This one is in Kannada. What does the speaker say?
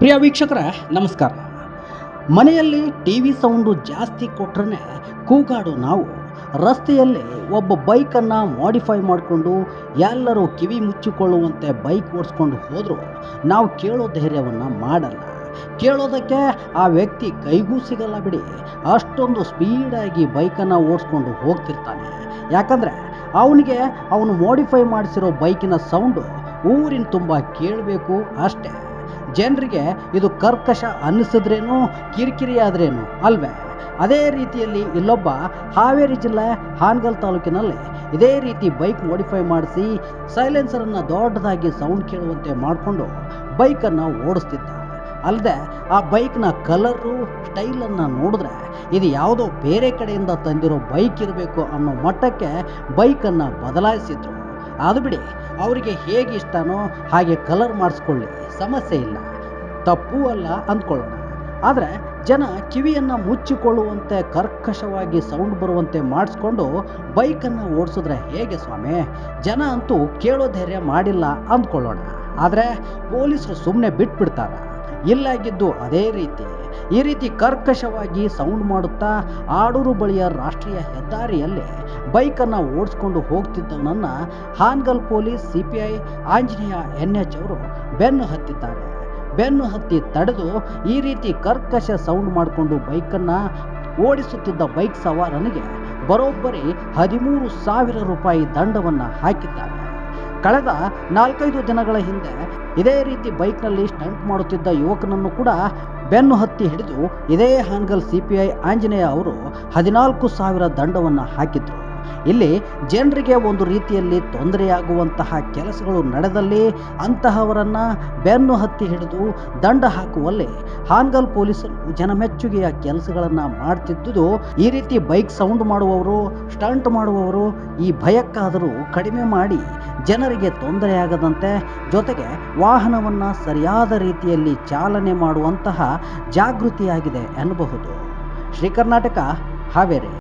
ಪ್ರಿಯ ವೀಕ್ಷಕರ, ನಮಸ್ಕಾರ. ಮನೆಯಲ್ಲಿ ಟಿ ವಿ ಸೌಂಡು ಜಾಸ್ತಿ ಕೊಟ್ರೆ ಕೂಗಾಡು ನಾವು, ರಸ್ತೆಯಲ್ಲಿ ಒಬ್ಬ ಬೈಕನ್ನು ಮಾಡಿಫೈ ಮಾಡಿಕೊಂಡು ಎಲ್ಲರೂ ಕಿವಿ ಮುಚ್ಚಿಕೊಳ್ಳುವಂತೆ ಬೈಕ್ ಓಡಿಸ್ಕೊಂಡು ಹೋದರೂ ನಾವು ಕೇಳೋ ಧೈರ್ಯವನ್ನು ಮಾಡಲ್ಲ. ಕೇಳೋದಕ್ಕೆ ಆ ವ್ಯಕ್ತಿ ಕೈಗೂ ಸಿಗಲ್ಲ ಬಿಡಿ, ಅಷ್ಟೊಂದು ಸ್ಪೀಡಾಗಿ ಬೈಕನ್ನು ಓಡಿಸ್ಕೊಂಡು ಹೋಗ್ತಿರ್ತಾನೆ. ಯಾಕಂದರೆ ಅವನಿಗೆ ಅವನು ಮಾಡಿಫೈ ಮಾಡಿಸಿರೋ ಬೈಕಿನ ಸೌಂಡು ಊರಿನ ತುಂಬ ಕೇಳಬೇಕು ಅಷ್ಟೇ. ಜನರಿಗೆ ಇದು ಕರ್ಕಶ ಅನ್ನಿಸಿದ್ರೇನು ಕಿರಿಕಿರಿ ಆದ್ರೇನು ಅಲ್ವೇ? ಅದೇ ರೀತಿಯಲ್ಲಿ ಇಲ್ಲೊಬ್ಬ ಹಾವೇರಿ ಜಿಲ್ಲೆ ಹಾನಗಲ್ ತಾಲೂಕಿನಲ್ಲಿ ಇದೇ ರೀತಿ ಬೈಕ್ ಮಾಡಿಫೈ ಮಾಡಿಸಿ ಸೈಲೆನ್ಸರನ್ನು ದೊಡ್ಡದಾಗಿ ಸೌಂಡ್ ಕೇಳುವಂತೆ ಮಾಡಿಕೊಂಡು ಬೈಕನ್ನು ಓಡಿಸ್ತಿದ್ದ ಅಲ್ಲದೆ ಆ ಬೈಕ್ನ ಕಲರು ಸ್ಟೈಲನ್ನು ನೋಡಿದ್ರೆ ಇದು ಯಾವುದೋ ಬೇರೆ ಕಡೆಯಿಂದ ತಂದಿರೋ ಬೈಕ್ ಇರಬೇಕು ಅನ್ನೋ ಮಟ್ಟಕ್ಕೆ ಬೈಕನ್ನು ಬದಲಾಯಿಸಿದ್ರು. ಅದು ಬಿಡಿ ಅವರಿಗೆ ಹೇಗೆ ಇಷ್ಟನೋ ಹಾಗೆ ಕಲರ್ ಮಾಡಿಸ್ಕೊಳ್ಳಿ, ಸಮಸ್ಯೆ ಇಲ್ಲ. ತಪ್ಪು ಅಲ್ಲ ಅಂದ್ಕೊಳ್ಳೋಣ. ಆದರೆ ಜನ ಕಿವಿಯನ್ನು ಮುಚ್ಚಿಕೊಳ್ಳುವಂತೆ, ಕರ್ಕಶವಾಗಿ ಸೌಂಡ್ ಬರುವಂತೆ ಮಾಡಿಸ್ಕೊಂಡು ಬೈಕನ್ನು ಓಡಿಸಿದ್ರೆ ಹೇಗೆ ಸ್ವಾಮಿ? ಜನ ಅಂತೂ ಕೇಳೋ ಧೈರ್ಯ ಮಾಡಿಲ್ಲ ಅಂದ್ಕೊಳ್ಳೋಣ. ಆದರೆ ಪೊಲೀಸರು ಸುಮ್ಮನೆ ಬಿಟ್ಬಿಡ್ತಾರ. ಇಲ್ಲಾಗಿದ್ದು ಅದೇ ರೀತಿ ಈ ರೀತಿ ಕರ್ಕಶವಾಗಿ ಸೌಂಡ್ ಮಾಡುತ್ತಾ ಆಡೂರು ಬಳಿಯ ರಾಷ್ಟ್ರೀಯ ಹೆದ್ದಾರಿಯಲ್ಲಿ ಬೈಕನ್ನು ಓಡಿಸ್ಕೊಂಡು ಹೋಗ್ತಿದ್ದವನನ್ನು Hangal police C P I Anjaneya N H ಅವರು ಬೆನ್ನು ಹತ್ತಿದ್ದಾರೆ. ಬೆನ್ನು ಹತ್ತಿ ತಡೆದು ಈ ರೀತಿ ಕರ್ಕಶ ಸೌಂಡ್ ಮಾಡಿಕೊಂಡು ಬೈಕನ್ನು ಓಡಿಸುತ್ತಿದ್ದ ಬೈಕ್ ಸವಾರನಿಗೆ ಬರೋಬ್ಬರಿ ಹದಿಮೂರು ಸಾವಿರ ರೂಪಾಯಿ ದಂಡವನ್ನು ಹಾಕಿದ್ದಾರೆ. ಕಳೆದ ನಾಲ್ಕೈದು ದಿನಗಳ ಹಿಂದೆ ಇದೇ ರೀತಿ ಬೈಕ್ನಲ್ಲಿ ಸ್ಟಂಟ್ ಮಾಡುತ್ತಿದ್ದ ಯುವಕನನ್ನು ಕೂಡ ಬೆನ್ನು ಹತ್ತಿ ಹಿಡಿದು ಇದೇ Hangal C P I Anjaneya ಅವರು ಹದಿನಾಲ್ಕು ಸಾವಿರ ದಂಡವನ್ನು ಹಾಕಿದ್ರು. ಇಲ್ಲಿ ಜನರಿಗೆ ಒಂದು ರೀತಿಯಲ್ಲಿ ತೊಂದರೆಯಾಗುವಂತಹ ಕೆಲಸಗಳು ನಡೆದಲ್ಲಿ ಅಂತಹವರನ್ನು ಬೆನ್ನು ಹತ್ತಿ ಹಿಡಿದು ದಂಡ ಹಾಕುವಲ್ಲಿ ಹಾನ್ಗಲ್ ಪೊಲೀಸರು ಜನಮೆಚ್ಚುಗೆಯ ಕೆಲಸಗಳನ್ನು ಮಾಡ್ತಿದ್ದುದು. ಈ ರೀತಿ ಬೈಕ್ ಸೌಂಡ್ ಮಾಡುವವರು, ಸ್ಟಂಟ್ ಮಾಡುವವರು ಈ ಭಯಕ್ಕಾದರೂ ಕಡಿಮೆ ಮಾಡಿ ಜನರಿಗೆ ತೊಂದರೆಯಾಗದಂತೆ ಜೊತೆಗೆ ವಾಹನವನ್ನು ಸರಿಯಾದ ರೀತಿಯಲ್ಲಿ ಚಾಲನೆ ಮಾಡುವಂತಹ ಜಾಗೃತಿಯಾಗಿದೆ ಎನ್ನಬಹುದು. ಶ್ರೀ ಕರ್ನಾಟಕ ಹಾವೇರಿ.